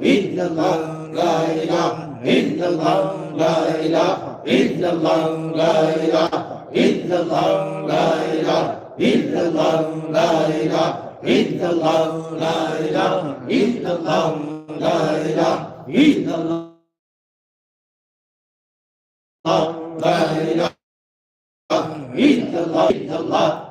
illallah la ilaha illallah la ilaha illallah la ilaha illallah la ilaha illallah la ilaha illallah la ilaha illallah la ilaha illallah la ilaha illallah illallah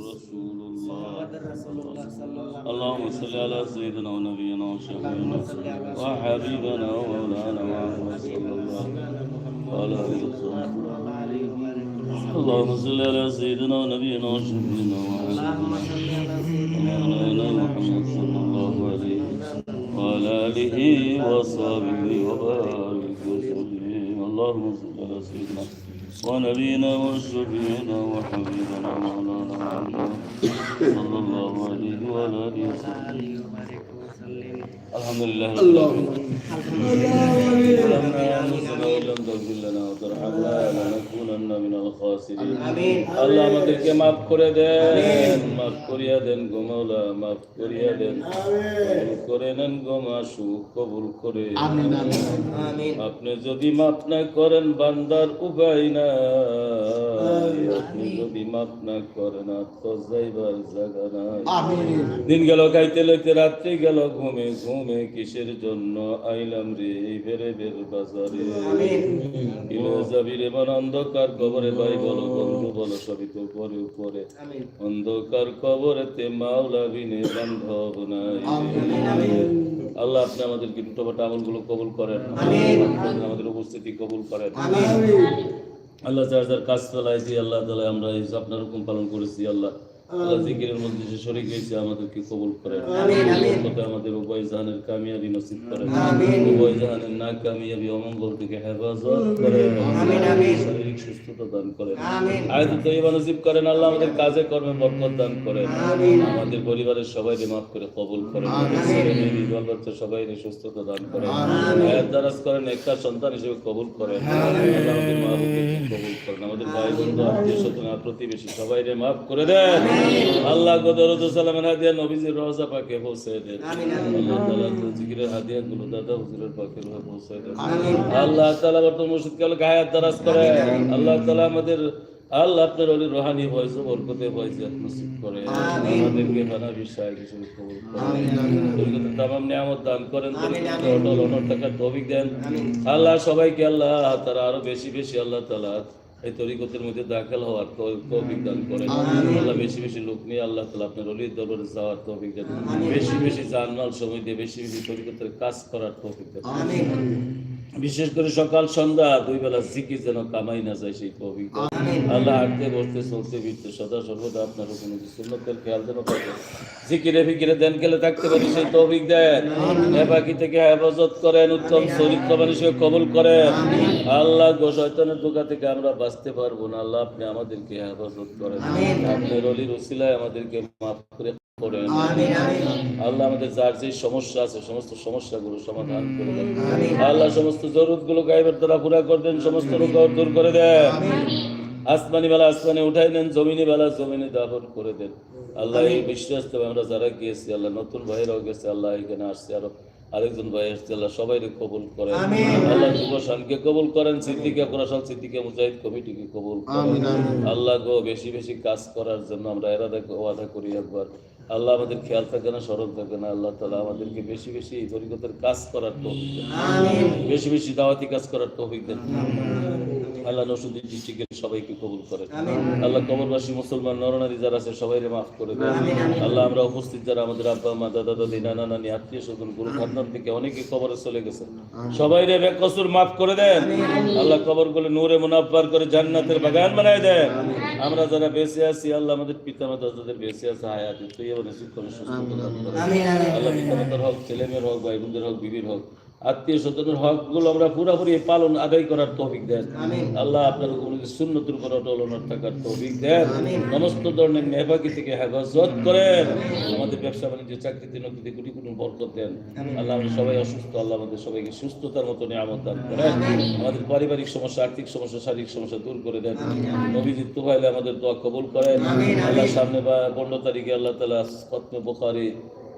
رسول الله اللهم صل على سيدنا ونبينا وشفيعنا وحبيبنا ومولانا محمد صلى الله. عليه وسلم اللهم صل على سيدنا ونبينا وشفيعنا ومولانا محمد صلى الله. عليه وسلم. وعلى آله وصحبه وبارك. وسلم اللهم صل على سيدنا ونبينا وشفيعنا وحبيبنا مولانا محمد صلى الله عليه وعلى آله وسلم الحمد لله رب العالمين আল্লাহ আমাদেরকে মাফ করে দেন মাফ করিয়া দেন গো মাওলা মাফ করিয়া দেন কবুল করে নেন গো মাসুক কবুল করে আপনি যদি মাফ না করেন বান্দার উপায় না আপনি যদি মাফ না করেন আত্মা যাইবার জায়গা নাই দিন গেল খাইতে লইতে রাত্রি গেল ঘুমে ঘুমে কিসের জন্য আইলাম রে? এই বের বাজারে। ইলো যাবি রে মন অন্ধকার কবরে ভাই বলো বন্ধু বলো সবই তো পরে উপরে অন্ধকার কবরেতে মাওলা বিনে বান্ধব নাই। আল্লাহ আপনি আমাদেরকে টুটোপাটা আমলগুলো কবুল করেন। আমাদের উপস্থিতি কবুল করেন। আল্লাহ যার যার কাজ চালাইছি আল্লাহ তালা আমরা আপনার হুকুম পালন করেছি আল্লাহ। জিকিরের মধ্যে হয়েছে আমাদেরকে কবুল করেন। আমাদের উভয় জাহানের কামিয়াবি নসিব করেন। উভয় জাহানের না কামিয়াবি অমঙ্গল থেকে হেফাজত করেন। শারীরিক সুস্থতা দান করেন। আয়ত তৈবা নসিব করেন আল্লাহ আমাদের কাজে কর্মে বরকত দান করেন। আমাদের পরিবারের সবাইকে মাফ করে কবুল করেন। বিবাহ বাচ্চা সবাই সুস্থতা দান করেন। আয়াত দারাজ করেন একটা সন্তান হিসেবে কবুল করেন। আমাদের মা কবুল করেন। আমাদের ভাই বন্ধু আত্মীয় স্বজন প্রতিবেশী সবাই মাফ করে দেন। আল্লাহ সালামের হাদিয়া নবীজির রওজা পাকে পৌঁছে দেন আল্লাহ তাআলা তো জিকিরের হাদিয়া গুলো দাদা হুজুরের পাকে রোহে পৌঁছে দেন আল্লাহ তাআলা বর্তমান মুর্শিদ কাল গায়াত দারাজ করে। আল্লাহ তাআলা আমাদের আল্লাহ আপনার ওলি রোহানি ভয়েস বরকতে ভয়েস নসিব করে। আমাদেরকে বানা কবুল করেন। তামাম নিয়ামত দান করেন অটল অনর টাকার তৌফিক দেন। আল্লাহ সবাইকে আল্লাহ তারা আরও বেশি বেশি আল্লাহ তাআলা এই তরিকতের মধ্যে দাখিল হওয়ার তৌফিক দান করেন। আল্লাহ বেশি বেশি লোক নিয়ে আল্লাহ তাআলা আপনার অলির দরবারে যাওয়ার তৌফিক দেন বেশি বেশি জানমাল সময় দিয়ে বেশি বেশি তরিকতের কাজ করার তৌফিক দেন বিশেষ করে সকাল সন্ধ্যা দুই বেলা জিকির যেন কামাই না যায় সেই তৌফিক আল্লাহ হাঁটতে বসতে চলতে ফিরতে সদা সর্বদা আপনার সুন্নতের খেয়াল যেন থাকে। জিকিরে ফিকিরে দেন গেলে থাকতে পারি সেই তৌফিক দেন। নেবাকি থেকে হেফাজত করেন উত্তম চরিত্র হিসেবে কবুল করেন। আল্লাহ গো শয়তানের দোকা থেকে আমরা বাঁচতে পারব না। আল্লাহ আপনি আমাদেরকে হেফাজত করেন আপনি রলির উসিলায় আমাদেরকে মাফ করে করেন। আল্লাহ আমাদের যার যে সমস্যা আছে সমস্ত সমস্যাগুলো সমাধান করে দেন। আল্লাহ সমস্ত জরুরতগুলো গায়েবের দ্বারা পুরা করে দেন সমস্ত রোগ দূর করে দেন। আসমানি বেলা আসমানে উঠাই নেন জমিনি বেলা জমিনে দাফন করে দেন। আল্লাহ এই বিশ্বাস আমরা যারা গিয়েছি আল্লাহ নতুন ভাইরাও গেছে আল্লাহ এখানে আসছে আরও আরেকজন ভাই আসছে আল্লাহ সবাই কবুল করেন। আল্লাহ যুবসানকে কবুল করেন সিদ্দিকা কোরআন সিদ্দিকা মুজাহিদ কমিটিকে কবুল করেন। আল্লাহ গো বেশি বেশি কাজ করার জন্য আমরা এরাদা ওয়াদা করি একবার। আল্লাহ আমাদের খেয়াল থাকে না স্মরণ থাকে না আল্লাহ তালা আমাদেরকে বেশি বেশি তরিকতের কাজ করার তো বেশি বেশি দাওয়াতি কাজ করার তৌফিক দেন। আল্লাহ নসুদ্দিন ডিস্ট্রিক্টের সবাইকে কবুল করেন আল্লাহ কবরবাসী মুসলমান নরনারী যারা আছে সবাই মাফ করে দেন। আল্লাহ আমরা উপস্থিত যারা আমাদের আব্বা মা দাদা দাদি নানা নানি আত্মীয় স্বজন গুরু খান্দান থেকে অনেকে কবরে চলে গেছে। সবাই রে বেকসুর মাফ করে দেন। আল্লাহ কবরগুলো নূরে মুনাফার করে জান্নাতের বাগান বানায় দেন। আমরা যারা বেঁচে আছি আল্লাহ আমাদের পিতা মাতা যাদের বেঁচে আছে হায়াত তুই এবং নসিব করে সুস্থ করে। আল্লাহ পিতা মাতার হোক ছেলে মেয়ের হোক ভাই বোনদের হোক বিবির হোক আত্মীয় স্বজনের হকগুলো আমরা পুরোপুরি পালন আদায় করার তৌফিক দেন। আল্লাহ আপনার সুন্নতির উপর অটল অনড় থাকার তৌফিক দেন। সমস্ত ধরনের থেকে হেফাজত করেন। আমাদের ব্যবসা বাণিজ্য চাকরিতে নকরিতে কোটি কোটি বরকত দেন। আল্লাহ আমরা সবাই অসুস্থ আল্লাহ আমাদের সবাইকে সুস্থতার মতো নিয়ামত দান করেন। আমাদের পারিবারিক সমস্যা আর্থিক সমস্যা শারীরিক সমস্যা দূর করে দেন। নবীজিৎ তুফাইলে আমাদের দোয়া কবুল করেন। আল্লাহ সামনে বা পনেরো তারিখে আল্লাহ তালা খতমে বোখারি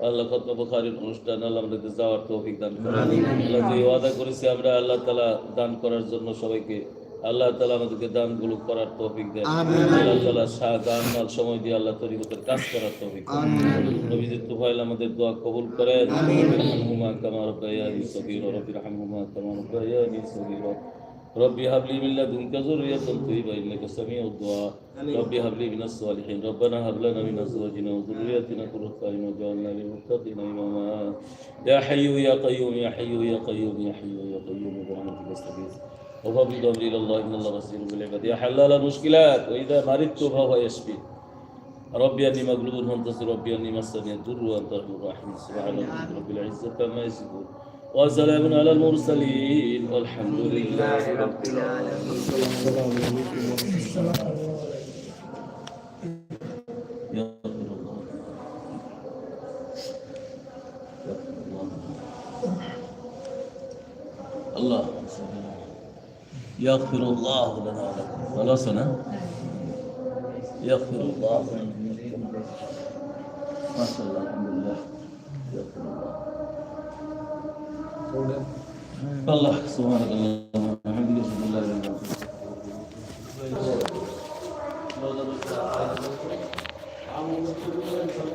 আল্লাহ খতমে বোখারির অনুষ্ঠান আল্লাহ আমাদেরকে যাওয়ার তৌফিক দান করেন। আল্লাহ যে ওয়াদা করেছি আমরা আল্লাহ তালা দান করার জন্য সবাইকে আল্লাহ তালা আমাদেরকে দানগুলো করার তৌফিক দেন। আল্লাহ তালা শাহ গান মাল সময় দিয়ে আল্লাহ তরিকতের কাজ করার তৌফিক দেন। তুফাইল আমাদের দোয়া কবুল করেন। রহমহুমা কামা রব্বায়ানি সগীরা রব্বি রহমহুমা কামা রব্বায়ানি সগীরা ربي هب لي من لدنك ذرية طيبة إنك سميع الدعاء. ربي هب لي من الصالحين. ربنا هب لنا من أزواجنا وذرياتنا قرة أعين واجعلنا للمتقين إماما. يا حي يا قيوم يا حي يا قيوم يا حي يا قيوم برحمتك استغيث وفضل أمري إلى الله إن الله بصير بالعباد. يا حلال المشكلات وإذا مرضت فهو يشفي. ربي أني مغلوب فانتصر ربي أني مسني الضر وأنت أرحم الراحمين. سبحان ربك رب العزة عما يصفون. وسلام على المرسلين والحمد لله رب العالمين الله يغفر الله لنا ولكم خلاص أنا يغفر الله ما شاء الله الحمد لله يغفر الله والله سبحانك اللهم وبحمدك أشهد أن